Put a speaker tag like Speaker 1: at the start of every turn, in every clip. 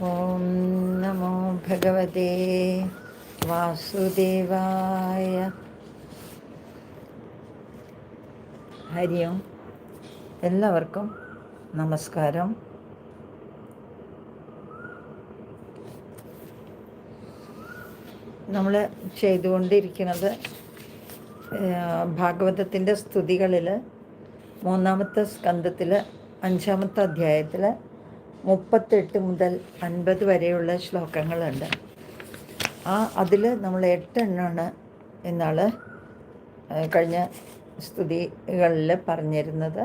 Speaker 1: ഓം നമോ ഭഗവതേ വാസുദേവായ ഹരി ഓം എല്ലാവർക്കും നമസ്കാരം. നമ്മൾ ചെയ്തുകൊണ്ടിരിക്കുന്നത് ഭാഗവതത്തിന്റെ സ്തുതികളിൽ മൂന്നാമത്തെ സ്കന്ധത്തിൽ അഞ്ചാമത്തെ അധ്യായത്തിൽ മുപ്പത്തെട്ട് മുതൽ അൻപത് വരെയുള്ള ശ്ലോകങ്ങളുണ്ട്. ആ അതിൽ നമ്മൾ എട്ടെണ്ണമാണ് എന്നാൾ കഴിഞ്ഞ സ്തുതികളിൽ പറഞ്ഞിരുന്നത്.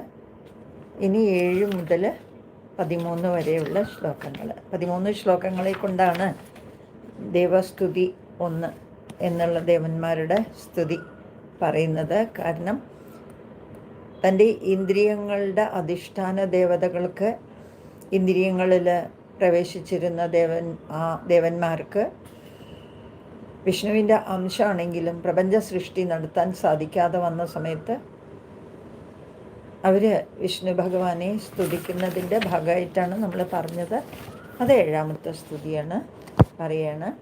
Speaker 1: ഇനി ഏഴ് മുതൽ പതിമൂന്ന് വരെയുള്ള ശ്ലോകങ്ങൾ. പതിമൂന്ന് ശ്ലോകങ്ങളെ കൊണ്ടാണ് ദേവസ്തുതി ഒന്ന് എന്നുള്ള ദേവന്മാരുടെ സ്തുതി പറയുന്നത്. കാരണം തന്റെ ഇന്ദ്രിയങ്ങളുടെ അധിഷ്ഠാന ദേവതകൾക്ക് ഇന്ദ്രിയങ്ങളിൽ പ്രവേശിച്ചിരുന്ന ദേവൻ ആ ദേവന്മാർക്ക് വിഷ്ണുവിന്റെ അംശമാണെങ്കിലും പ്രപഞ്ച സൃഷ്ടി നടത്താൻ സാധിക്കാതെ വന്ന സമയത്ത് അവർ വിഷ്ണു ഭഗവാനെ സ്തുതിക്കുന്നതിന്റെ ഭാഗമായിട്ടാണ് നമ്മൾ പറഞ്ഞത്. അത് ഏഴാമത്തെ സ്തുതിയാണ്. പറയാണ്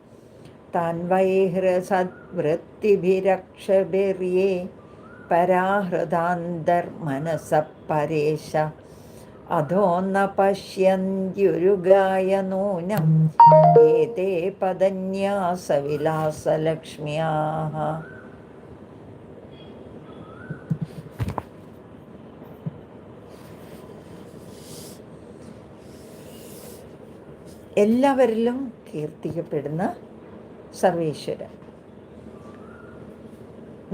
Speaker 1: താൻ വൈഹൃസദ്വൃത്തിഭിരക്ഷബെറിയേ പരാഹൃതാന്തർ മനസ പരേശ അധോ ന പശ്യന്ത്യുരുഗായ നൂനം ഏതേ പദന്യാസവിലാസലക്ഷ്മ്യാ എല്ലാവരിലും കീർത്തിക്കപ്പെടുന്ന സർവേശ്വരൻ.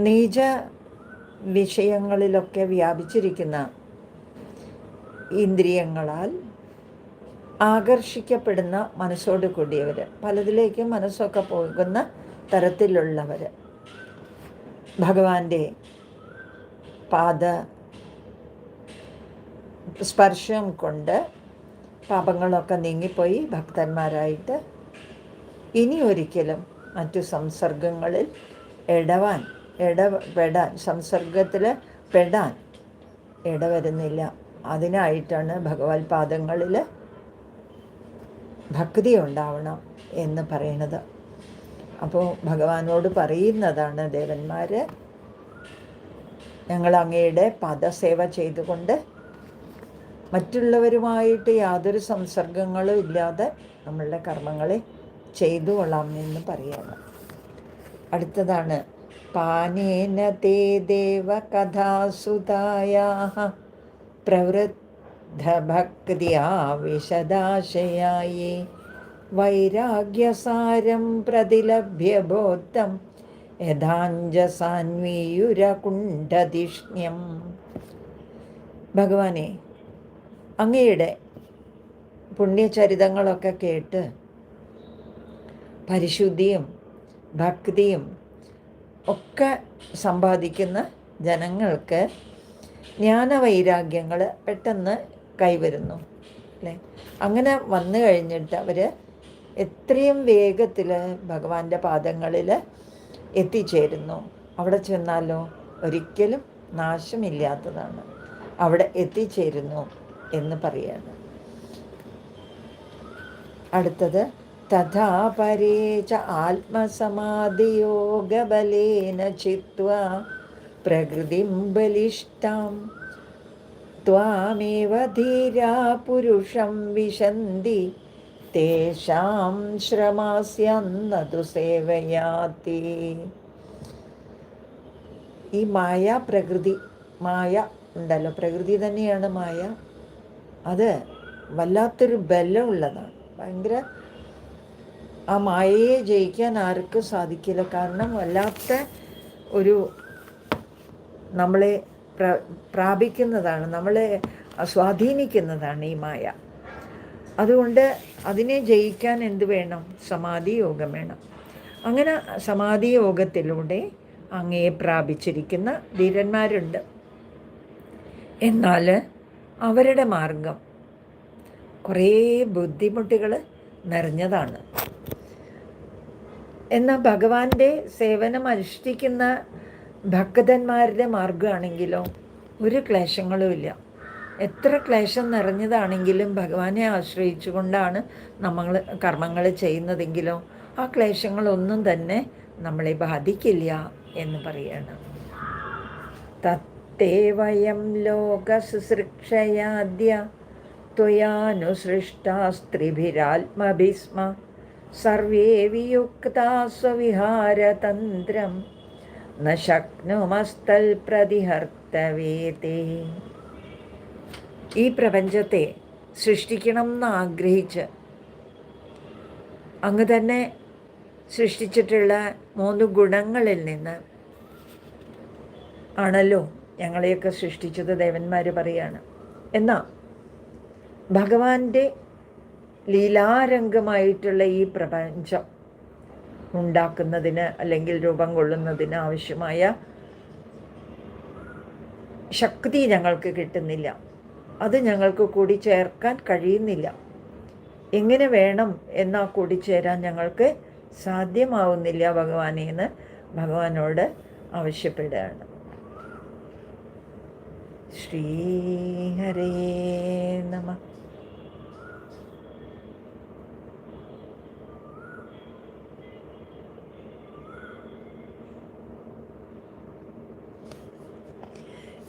Speaker 1: നീച വിഷയങ്ങളിലൊക്കെ വ്യാപിച്ചിരിക്കുന്ന ഇന്ദ്രിയങ്ങളാൽ ആകർഷിക്കപ്പെടുന്ന മനസ്സോട് കൂടിയവർ പലതിലേക്കും മനസ്സൊക്കെ പോകുന്ന തരത്തിലുള്ളവർ ഭഗവാന്റെ പാദ സ്പർശം കൊണ്ട് പാപങ്ങളൊക്കെ നീങ്ങിപ്പോയി ഭക്തന്മാരായിട്ട് ഇനി ഒരിക്കലും മറ്റു സംസർഗങ്ങളിൽ ഇടവാൻ ഇടപെടാൻ സംസർഗത്തിൽ പെടാൻ ഇടവരുന്നില്ല. അതിനായിട്ടാണ് ഭഗവത് പാദങ്ങളിൽ ഭക്തി ഉണ്ടാവണം എന്ന് പറയണത്. അപ്പോൾ ഭഗവാനോട് പറയുന്നതാണ് ദേവന്മാർ ഞങ്ങൾ അങ്ങയുടെ പദസേവ ചെയ്തുകൊണ്ട് മറ്റുള്ളവരുമായിട്ട് യാതൊരു സംസർഗങ്ങളും ഇല്ലാതെ നമ്മളുടെ കർമ്മങ്ങളെ ചെയ്തു കൊള്ളാം എന്ന് പറയാണ്. അടുത്തതാണ് പാനേന തേ ദേവ കഥാസുതായാ പ്രവൃദ്ധഭക്തിയാ വിശദാശയായി വൈരാഗ്യസാരം പ്രതിലഭ്യ ബോധം യഥാഞ്ജസാൻവീയുരകുണ്ഠധിഷ്ണ്യം ഭഗവാനെ അങ്ങയുടെ പുണ്യചരിതങ്ങളൊക്കെ കേട്ട് പരിശുദ്ധിയും ഭക്തിയും ഒക്കെ സമ്പാദിക്കുന്ന ജനങ്ങൾക്ക് ജ്ഞാനവൈരാഗ്യങ്ങൾ പെട്ടെന്ന് കൈവരുന്നു അല്ലേ? അങ്ങനെ വന്നു കഴിഞ്ഞിട്ട് അവർ എത്രയും വേഗത്തിൽ ഭഗവാന്റെ പാദങ്ങളിൽ എത്തിച്ചേരുന്നു. അവിടെ ചെന്നാലോ? ഒരിക്കലും നാശമില്ലാത്തതാണ്. അവിടെ എത്തിച്ചേരുന്നു എന്ന് പറയാണ്. അടുത്തത് തഥാ പരേ ച ആത്മസമാധിയോഗബലേന ചിത്വാ പ്രകൃതിം ബലിഷ്ഠാം ത്വാമേവ ധീരാ പുരുഷം വിശന്തി. തേഷാം ശ്രമാസ്യന്നതു സേവയാത്തി ഈ മായ പ്രകൃതി മായ ഉണ്ടല്ലോ. പ്രകൃതി തന്നെയാണ് മായ. അത് വല്ലാത്തൊരു ബലമുള്ളതാണ്. ഭയങ്കര ആ മായയെ ജയിക്കാൻ ആർക്കും സാധിക്കില്ല. കാരണം വല്ലാത്ത ഒരു നമ്മളെ പ്രാപിക്കുന്നതാണ് നമ്മളെ സ്വാധീനിക്കുന്നതാണ് ഈ മായ. അതുകൊണ്ട് അതിനെ ജയിക്കാൻ എന്ത് വേണം? സമാധി യോഗം വേണം. അങ്ങനെ സമാധി യോഗത്തിലൂടെ അങ്ങയെ പ്രാപിച്ചിരിക്കുന്ന ധീരന്മാരുണ്ട്. എന്നാൽ അവരുടെ മാർഗം കുറേ ബുദ്ധിമുട്ടുകൾ നിറഞ്ഞതാണ്. എന്നാൽ ഭഗവാന്റെ സേവനം അനുഷ്ഠിക്കുന്ന ഭക്തന്മാരുടെ മാർഗമാണെങ്കിലോ ഒരു ക്ലേശങ്ങളും ഇല്ല എത്ര ക്ലേശം നിറഞ്ഞതാണെങ്കിലും ഭഗവാനെ ആശ്രയിച്ചുകൊണ്ടാണ് നമ്മൾ കർമ്മങ്ങൾ ചെയ്യുന്നതെങ്കിലോ ആ ക്ലേശങ്ങളൊന്നും തന്നെ നമ്മളെ ബാധിക്കില്ല എന്ന് പറയാണ് തത്തേ വയം ലോകശുശ്രൂക്ഷയാദ്യ त्वयानुसृष्टास्त्रिभिरात्मभिस्म सर्वे वियुक्ता स्वविहारतन्त्रं न ശക്നുമസ്തൽപ്രതിഹർത്തവേതേ. ഈ പ്രപഞ്ചത്തെ സൃഷ്ടിക്കണം എന്ന് ആഗ്രഹിച്ച് അങ്ങ് തന്നെ സൃഷ്ടിച്ചിട്ടുള്ള മൂന്ന് ഗുണങ്ങളിൽ നിന്ന് ആണല്ലോ ഞങ്ങളെയൊക്കെ സൃഷ്ടിച്ചത് ദേവന്മാർ പറയാണ്. എന്നാൽ ഭഗവാന്റെ ലീലാരംഗമായിട്ടുള്ള ഈ പ്രപഞ്ചം ഉണ്ടാക്കുന്നതിന് അല്ലെങ്കിൽ രൂപം കൊള്ളുന്നതിന് ആവശ്യമായ ശക്തി ഞങ്ങൾക്ക് കിട്ടുന്നില്ല. അത് ഞങ്ങൾക്ക് കൂടി ചേർക്കാൻ കഴിയുന്നില്ല. എങ്ങനെ വേണം എന്നാ കൂടിച്ചേരാൻ ഞങ്ങൾക്ക് സാധ്യമാവുന്നില്ല ഭഗവാനെ എന്ന് ഭഗവാനോട് ആവശ്യപ്പെടുകയാണ്. ശ്രീഹരേ നമ.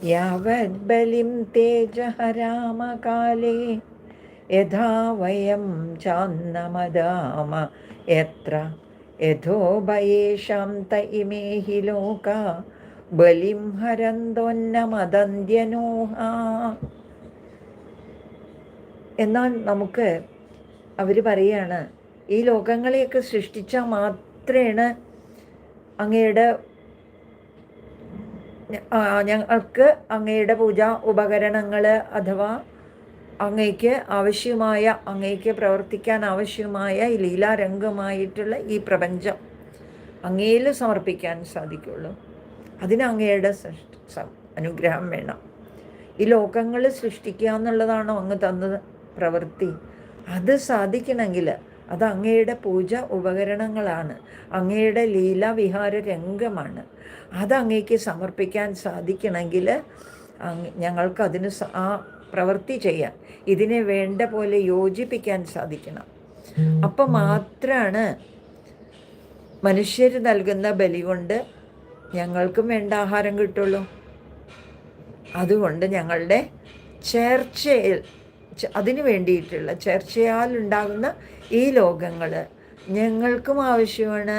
Speaker 1: यावद्बलिं तेजहरामकाले यथा वयं चान्नमदाम यत्र यथोभयेषां त इमे हि लोका ബലിം ഹരന്തോന്നമദന്ത്യനോഹ എന്നാൽ നമുക്ക് അവർ പറയാണ് ഈ ലോകങ്ങളെയൊക്കെ സൃഷ്ടിച്ചാൽ മാത്രമാണ് അങ്ങയുടെ ഞങ്ങൾക്ക് അങ്ങയുടെ പൂജ ഉപകരണങ്ങൾ അഥവാ അങ്ങയ്ക്ക് ആവശ്യമായ അങ്ങയ്ക്ക് പ്രവർത്തിക്കാൻ ആവശ്യമായ ലീലാരംഗമായിട്ടുള്ള ഈ പ്രപഞ്ചം അങ്ങയിൽ സമർപ്പിക്കാൻ സാധിക്കുള്ളൂ. അതിന് അങ്ങയുടെ അനുഗ്രഹം വേണം. ഈ ലോകങ്ങൾ സൃഷ്ടിക്കുക എന്നുള്ളതാണോ അങ്ങ് തന്നത് പ്രവൃത്തി? അത് സാധിക്കണമെങ്കിൽ അത് അങ്ങയുടെ പൂജ ഉപകരണങ്ങളാണ്. അങ്ങയുടെ ലീലാവിഹാര രംഗമാണ് അത് അങ്ങേക്ക് സമർപ്പിക്കാൻ സാധിക്കണമെങ്കിൽ ഞങ്ങൾക്ക് അതിന് ആ പ്രവൃത്തി ചെയ്യാൻ ഇതിനെ വേണ്ട പോലെ യോജിപ്പിക്കാൻ സാധിക്കണം. അപ്പം മാത്രമാണ് മനുഷ്യർ നൽകുന്ന ബലി കൊണ്ട് ഞങ്ങൾക്കും വേണ്ട ആഹാരം കിട്ടുള്ളൂ. അതുകൊണ്ട് ഞങ്ങളുടെ ചേർച്ചയിൽ അതിനു വേണ്ടിയിട്ടുള്ള ചർച്ചയാൽ ഉണ്ടാകുന്ന ഈ ലോകങ്ങൾ ഞങ്ങൾക്കും ആവശ്യമാണ്.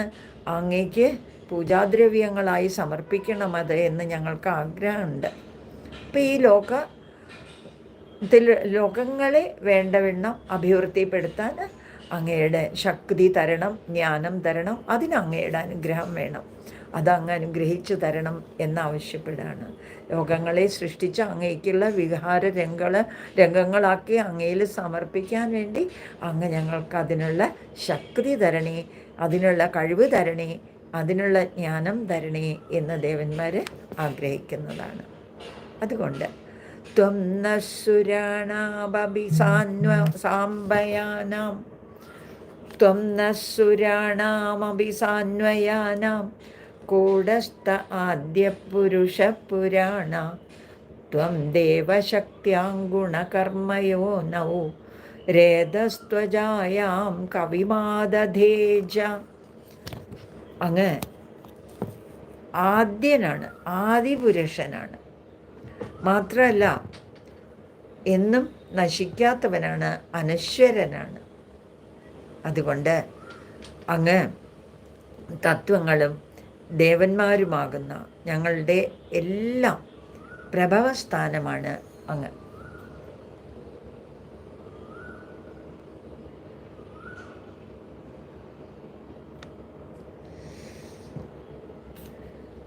Speaker 1: അങ്ങേക്ക് പൂജാദ്രവ്യങ്ങളായി സമർപ്പിക്കണം അത് എന്ന് ഞങ്ങൾക്ക് ആഗ്രഹമുണ്ട്. അപ്പം ഈ ലോക ലോകങ്ങളെ വേണ്ടവണ്ണം അഭിവൃദ്ധിപ്പെടുത്താൻ അങ്ങയുടെ ശക്തി തരണം ജ്ഞാനം തരണം അതിന് അങ്ങയുടെ അനുഗ്രഹം വേണം. അതങ്ങ് അനുഗ്രഹിച്ചു തരണം എന്നാവശ്യപ്പെടുകയാണ് ലോകങ്ങളെ സൃഷ്ടിച്ച് അങ്ങേക്കുള്ള വിഹാര രംഗങ്ങൾ രംഗങ്ങളാക്കി അങ്ങയിൽ സമർപ്പിക്കാൻ വേണ്ടി അങ്ങ് ഞങ്ങൾക്ക് അതിനുള്ള ശക്തി തരണേ അതിനുള്ള കഴിവ് തരണേ അതിനുള്ള ജ്ഞാനം തരണേ എന്ന് ദേവന്മാർ ആഗ്രഹിക്കുന്നതാണ്. അതുകൊണ്ട് ത്വം സാമ്പയാനാം ത്വം നസുരാണാമഭിസാന്വയാനാം കൂടസ്ഥ ആദ്യപുരുഷപുരാണ ത്വം ദേവശക്തിയാങ്കുണകർമ്മയോ നൗ. രേതസ്ത്വജായാം കവിമാതധേജ അങ്ങ് ആദ്യനാണ് ആദിപുരുഷനാണ്. മാത്രമല്ല എന്നും നശിക്കാത്തവനാണ് അനശ്വരനാണ്. അതുകൊണ്ട് അങ്ങ് തത്വങ്ങളും ദേവന്മാരുമാകുന്ന ഞങ്ങളുടെ എല്ലാം പ്രഭവസ്ഥാനമാണ് അങ്ങ്.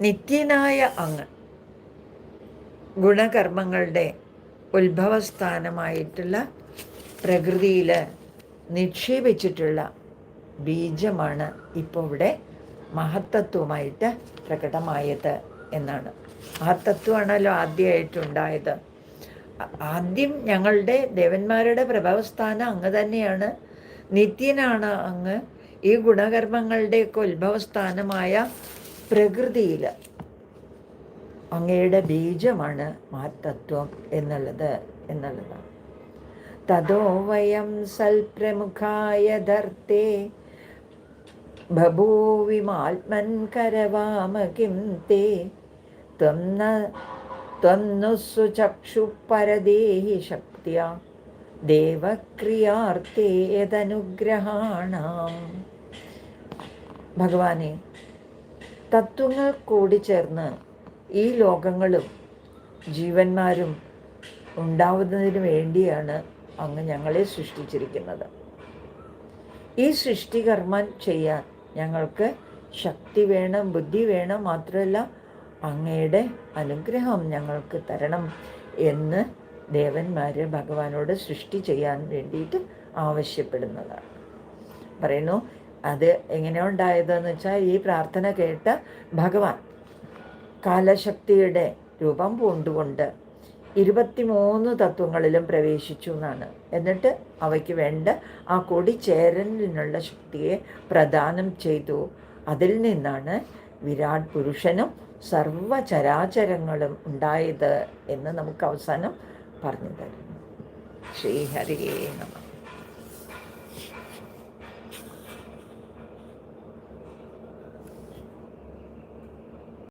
Speaker 1: നിത്യനായ അങ്ങ് ഗുണകർമ്മങ്ങളുടെ ഉത്ഭവസ്ഥാനമായിട്ടുള്ള പ്രകൃതിയിൽ നിക്ഷേപിച്ചിട്ടുള്ള ബീജമാണ് ഇപ്പോൾ ഇവിടെ മഹത്തത്വമായിട്ട് പ്രകടമായത് എന്നാണ്. മഹത്തത്വമാണല്ലോ ആദ്യമായിട്ടുണ്ടായത്. ആദ്യം ഞങ്ങളുടെ ദേവന്മാരുടെ പ്രഭവസ്ഥാനം അങ്ങ് തന്നെയാണ്. നിത്യനാണ് അങ്ങ് ഈ ഗുണകർമ്മങ്ങളുടെയൊക്കെ ഉത്ഭവസ്ഥാനമായ പ്രകൃതിയിൽ. അങ്ങയുടെ ബീജമാണ് മഹത്തത്വം എന്നുള്ളത് എന്നുള്ളതാണ്. തതോ വയം സൽപ്രമുഖായ ധർത്തേ ബഭൂവിമാത്മൻ കരവാമ കിം തേ ത്വന്ന ത്വന്നു സുചക്ഷു പരദേഹി ശക്തിയ. ദേവക്രിയാർത്തേതനുഗ്രഹാണ ഭഗവാനെ തത്വങ്ങൾ കൂടി ചേർന്ന് ഈ ലോകങ്ങളും ജീവന്മാരും ഉണ്ടാവുന്നതിന് വേണ്ടിയാണ് അങ്ങ് ഞങ്ങളെ സൃഷ്ടിച്ചിരിക്കുന്നത്. ഈ സൃഷ്ടികർമ്മം ചെയ്യാൻ ഞങ്ങൾക്ക് ശക്തി വേണം ബുദ്ധി വേണം മാത്രമല്ല അങ്ങയുടെ അനുഗ്രഹം ഞങ്ങൾക്ക് തരണം എന്ന് ദേവന്മാർ ഭഗവാനോട് സൃഷ്ടി ചെയ്യാൻ വേണ്ടിയിട്ട് ആവശ്യപ്പെടുന്നതാണ്. പറയുന്നു അത് എങ്ങനെ ഉണ്ടായതെന്ന് വെച്ചാൽ ഈ പ്രാർത്ഥന കേട്ട ഭഗവാൻ കാലശക്തിയുടെ രൂപം പൂണ്ടുകൊണ്ട് ഇരുപത്തിമൂന്ന് തത്വങ്ങളിലും പ്രവേശിച്ചു എന്നാണ്. എന്നിട്ട് അവയ്ക്ക് വേണ്ട ആ കൊടി ചേരലിനുള്ള ശക്തിയെ പ്രദാനം ചെയ്തു. അതിൽ നിന്നാണ് വിരാട് പുരുഷനും സർവചരാചരങ്ങളും ഉണ്ടായത് എന്ന് നമുക്ക് അവസാനം പറഞ്ഞു തരുന്നു. ശ്രീഹരിയേ നമ